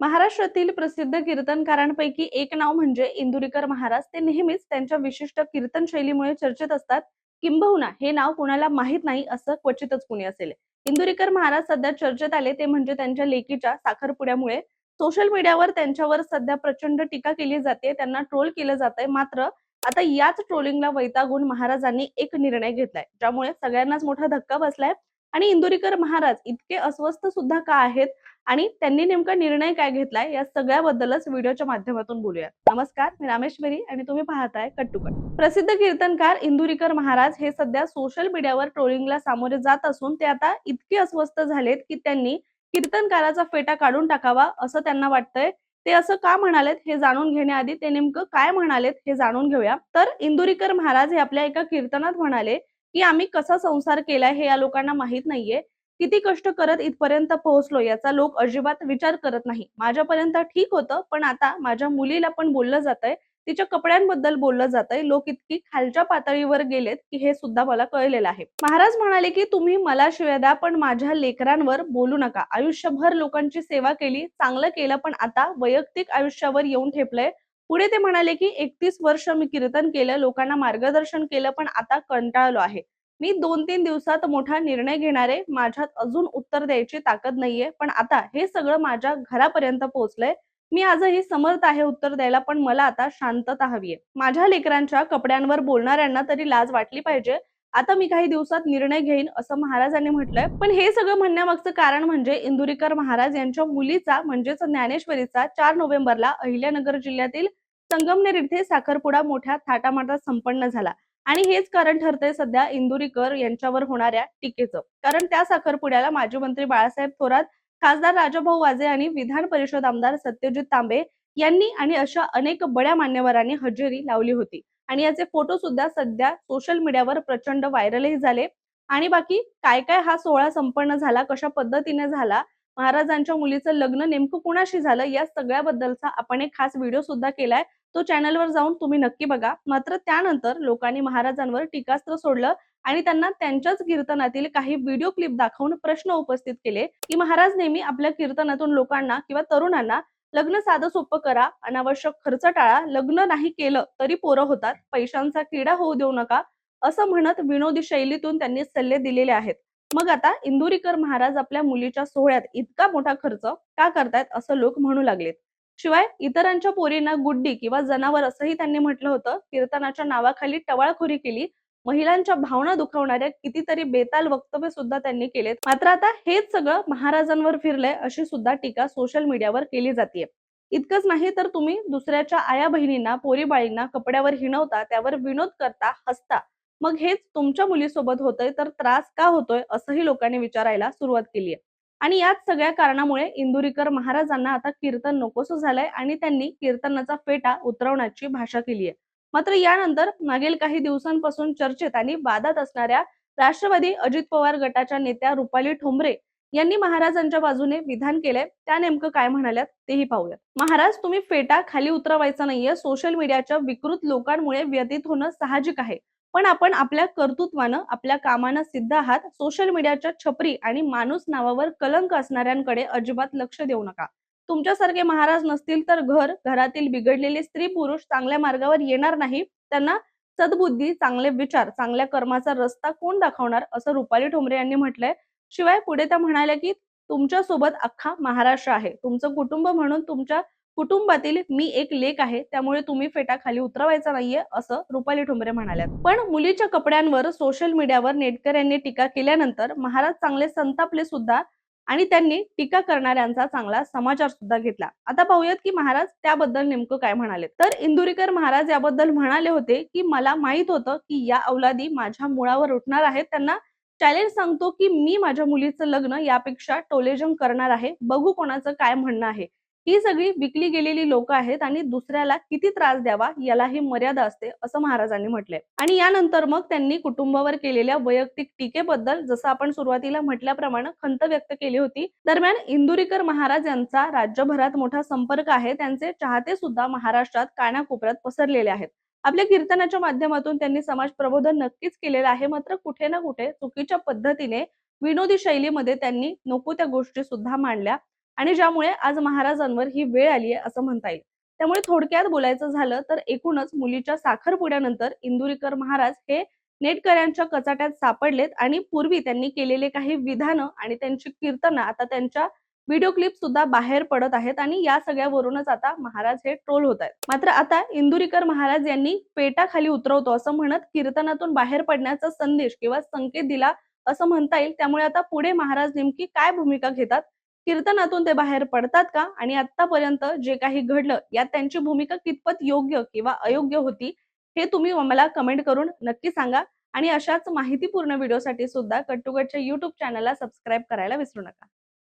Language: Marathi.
महाराष्ट्रातील प्रसिद्ध कीर्तनकारांपैकी एक नाव म्हणजे इंदुरीकर महाराज. ते नेहमीच त्यांच्या विशिष्ट कीर्तन शैलीमुळे चर्चेत असतात. किंबहुना हे नाव कुणाला माहीत नाही असं क्वचितच कुणी असेल. इंदुरीकर महाराज सध्या चर्चेत आले ते म्हणजे त्यांच्या लेकीच्या साखरपुड्यामुळे. सोशल मीडियावर त्यांच्यावर सध्या प्रचंड टीका केली जाते त्यांना ट्रोल केलं जात मात्र आता याच ट्रोलिंगला वैतागून महाराजांनी एक निर्णय घेतलाय ज्यामुळे सगळ्यांनाच मोठा धक्का बसलाय. आणि इंदुरीकर महाराज इतके अस्वस्थ सुद्धा का आहेत? आणि त्यांनी नेमका निर्णय काय घेतलाय या सगळ्याबद्दलच व्हिडिओच्या माध्यमातून बोलूया नमस्कार मी रामेश्वरी आणि तुम्ही पाहताय कट्टुकट प्रसिद्ध कीर्तनकार इंदुरीकर महाराज हे सध्या सोशल मीडियावर ट्रोलिंगला सामोरे जात असून ते आता इतके अस्वस्थ झालेत की त्यांनी कीर्तनकाराचा फेटा काढून टाकावा असं त्यांना वाटतंय. ते असं का म्हणालेत हे जाणून घेण्याआधी ते नेमकं काय म्हणालेत हे जाणून घेऊया. तर इंदुरीकर महाराज हे आपल्या एका कीर्तनात म्हणाले की आम्ही कसा संसार केलाय हे या लोकांना माहीत नाहीये. किती कष्ट करत इथपर्यंत पोहोचलो याचा लोक अजिबात विचार करत नाही. माझ्यापर्यंत ठीक होतं पण आता माझ्या मुलीला पण बोललं जातंय तिच्या कपड्यांबद्दल बोललं जातंय. लोक इतकी खालच्या पातळीवर गेलेत की हे सुद्धा मला कळलेलं आहे. महाराज म्हणाले की तुम्ही मला शिव्या द्या पण माझ्या लेकरांवर बोलू नका. आयुष्यभर लोकांची सेवा केली चांगलं केलं पण आता वैयक्तिक आयुष्यावर येऊन ठेपलंय. पुढे ते म्हणाले की एकतीस वर्ष मी कीर्तन केलं लोकांना मार्गदर्शन केलं पण आता कंटाळलो आहे. मी दोन तीन दिवसात मोठा निर्णय घेणारे माझ्यात अजून उत्तर द्यायची ताकद नाहीये. पण आता हे सगळं माझ्या घरापर्यंत पोहोचलंय. मी आजही समर्थ आहे उत्तर द्यायला पण मला आता शांतता हवीये. माझ्या लेकरांच्या कपड्यांवर बोलणाऱ्यांना तरी लाज वाटली पाहिजे. आता मी काही दिवसात निर्णय घेईन असं महाराजांनी म्हटलंय. पण हे सगळं म्हणण्यामागचं कारण म्हणजे इंदुरीकर महाराज यांच्या मुलीचा म्हणजेच ज्ञानेश्वरीचा चार नोव्हेंबरला अहिल्यानगर जिल्ह्यातील संगमनेर इथे साखरपुडा मोठ्या थाटामाटात संपन्न झाला. आणि हेच कारण ठरतंय सध्या इंदुरीकर यांच्यावर होणाऱ्या टीकेचं. कारण त्या साखरपुड्याला माजी मंत्री बाळासाहेब थोरात खासदार राजाभाऊ वाजे आणि विधान परिषद आमदार सत्यजित तांबे यांनी आणि अशा अनेक बड्या मान्यवरांनी हजेरी लावली होती. आणि याचे फोटो सुद्धा सध्या सोशल मीडियावर प्रचंड व्हायरलही झाले. आणि बाकी काय काय हा सोहळा संपन्न झाला कशा पद्धतीने झाला महाराजांच्या मुलीचं लग्न नेमकं कुणाशी झालं या सगळ्याबद्दलचा आपण एक खास व्हिडिओ सुद्धा केलाय. तो चॅनलवर जाऊन तुम्ही नक्की बघा. मात्र त्यानंतर लोकांनी महाराजांवर टीकास्त्र सोडलं आणि त्यांना त्यांच्याच कीर्तनातील काही व्हिडिओ क्लिप दाखवून प्रश्न उपस्थित केले की महाराज नेहमी आपल्या कीर्तनातून लोकांना किंवा तरुणांना लग्न साधं सोपं करा अनावश्यक खर्च टाळा लग्न नाही केलं तरी पोरं होतात पैशांचा किडा होऊ देऊ नका असं म्हणत विनोदी शैलीतून त्यांनी सल्ले दिलेले आहेत. मग आता इंदुरीकर महाराज आपल्या मुलीच्या सोहळ्यात इतका मोठा खर्च का करतायत असं लोक म्हणू लागलेत. शिवाय इतरांच्या पोरींना गुड्डी किंवा जनावर असंही त्यांनी म्हटलं होतं. कीर्तनाच्या नावाखाली टवाळखोरी केली. महिलांच्या भावना दुखावणाऱ्या कितीतरी बेताल वक्तव्य सुद्धा त्यांनी केलेत. मात्र आता हेच सगळं महाराजांवर फिरलंय अशी सुद्धा टीका सोशल मीडियावर केली जाते इतकंच नाही तर तुम्ही दुसऱ्याच्या आया बहिणींना पोरीबाळींना कपड्यावर हिणवता त्यावर विनोद करता हसता मग हेच तुमच्या मुलीसोबत होतंय तर त्रास का होतोय असंही लोकांनी विचारायला सुरुवात केली आहे आणि याच सगळ्या कारणामुळे इंदुरीकर महाराजांना आता कीर्तन नकोसं झालंय आणि त्यांनी कीर्तनाचा फेटा उतरवण्याची भाषा केली आहे मात्र यानंतर मागील काही दिवसांपासून चर्चेत आणि वादात असणाऱ्या राष्ट्रवादी अजित पवार गटाच्या नेत्या रुपाली ठोंबरे यांनी महाराजांच्या बाजूने विधान केलंय त्या नेमकं काय म्हणाल्यात तेही पाहूयात. महाराज तुम्ही फेटा खाली उतरवायचा नाहीये सोशल मीडियाच्या विकृत लोकांमुळे व्यतीत होणं साहजिक आहे. पण आपण आपल्या कर्तृत्वानं आपल्या कामानं सिद्ध आहात. सोशल मीडियाच्या छपरी आणि माणूस नावावर कलंक असणाऱ्यांकडे अजिबात लक्ष देऊ नका. तुमच्यासारखे महाराज नसतील तर घर घरातील बिघडलेले स्त्री पुरुष चांगल्या मार्गावर येणार नाही. त्यांना सद्बुद्धी चांगले विचार चांगल्या कर्माचा रस्ता कोण दाखवणार? असं रुपाली ठोंबरे यांनी म्हटलंय. शिवाय पुढे त्या म्हणाल्या की तुमच्यासोबत अख्खा महाराष्ट्र आहे. तुमचं कुटुंब म्हणून तुमच्या कुटुंबातील मी एक लेख आहे त्यामुळे तुम्ही फेटा खाली उतरवायचा नाहीये असं रुपाली ठुंबरे म्हणाल्यात. पण मुलीच्या कपड्यांवर सोशल मीडियावर नेटकर यांनी टीका केल्यानंतर महाराज चांगले संतापले सुद्धा आणि त्यांनी टीका करणाऱ्यांचा चांगला समाचार सुद्धा घेतला. आता पाहूयात की महाराज त्याबद्दल नेमकं काय म्हणाले तर इंदुरीकर महाराज याबद्दल म्हणाले होते की मला माहीत होतं की या अवलादी माझ्या मुळावर उठणार आहेत. त्यांना चॅलेंज सांगतो की मी माझ्या मुलीचं लग्न यापेक्षा टोलेजंग करणार आहे. बघू कोणाचं काय म्हणणं आहे. ही सगळी विकली गेलेली लोक आहेत आणि दुसऱ्याला किती त्रास द्यावा यालाही मर्यादा असते असं महाराजांनी म्हटलंय. आणि यानंतर मग त्यांनी कुटुंबावर केलेल्या वैयक्तिक टीकेबद्दल जसं आपण सुरुवातीला म्हटल्याप्रमाणे खंत व्यक्त केली होती दरम्यान इंदुरीकर महाराज यांचा राज्यभरात मोठा संपर्क आहे त्यांचे चाहते सुद्धा महाराष्ट्रात कानाकोपऱ्यात पसरलेले आहेत. आपल्या कीर्तनाच्या माध्यमातून त्यांनी समाज प्रबोधन नक्कीच केलेलं आहे मात्र कुठे ना कुठे चुकीच्या पद्धतीने विनोदी शैलीमध्ये त्यांनी नको त्या गोष्टी सुद्धा मांडल्या. आणि ज्यामुळे आज महाराजांवर ही वेळ आली आहे असं म्हणता येईल. त्यामुळे थोडक्यात बोलायचं झालं तर एकूणच मुलीच्या साखरपुड्यानंतर इंदुरीकर महाराज हे नेटकऱ्यांच्या कचाट्यात सापडलेत आणि पूर्वी त्यांनी केलेले काही विधानं आणि त्यांची कीर्तनं आता त्यांच्या व्हिडिओ क्लिप सुद्धा बाहेर पडत आहेत आणि या सगळ्यावरूनच आता महाराज हे ट्रोल होत आहेत. मात्र आता इंदुरीकर महाराज यांनी पेटाखाली उतरवतो असं म्हणत कीर्तनातून बाहेर पडण्याचा संदेश किंवा संकेत दिला असं म्हणता येईल. त्यामुळे आता पुढे महाराज नेमकी काय भूमिका घेतात कीर्तनातून ते बाहेर पडतात का? आणि आतापर्यंत जे काही घडलं यात त्यांची भूमिका कितपत योग्य किंवा अयोग्य होती हे तुम्ही मला कमेंट करून नक्की सांगा. आणि अशाच माहितीपूर्ण व्हिडिओसाठी सुद्धा कट्टुकटच्या युट्यूब चॅनलला सबस्क्राईब करायला विसरू नका.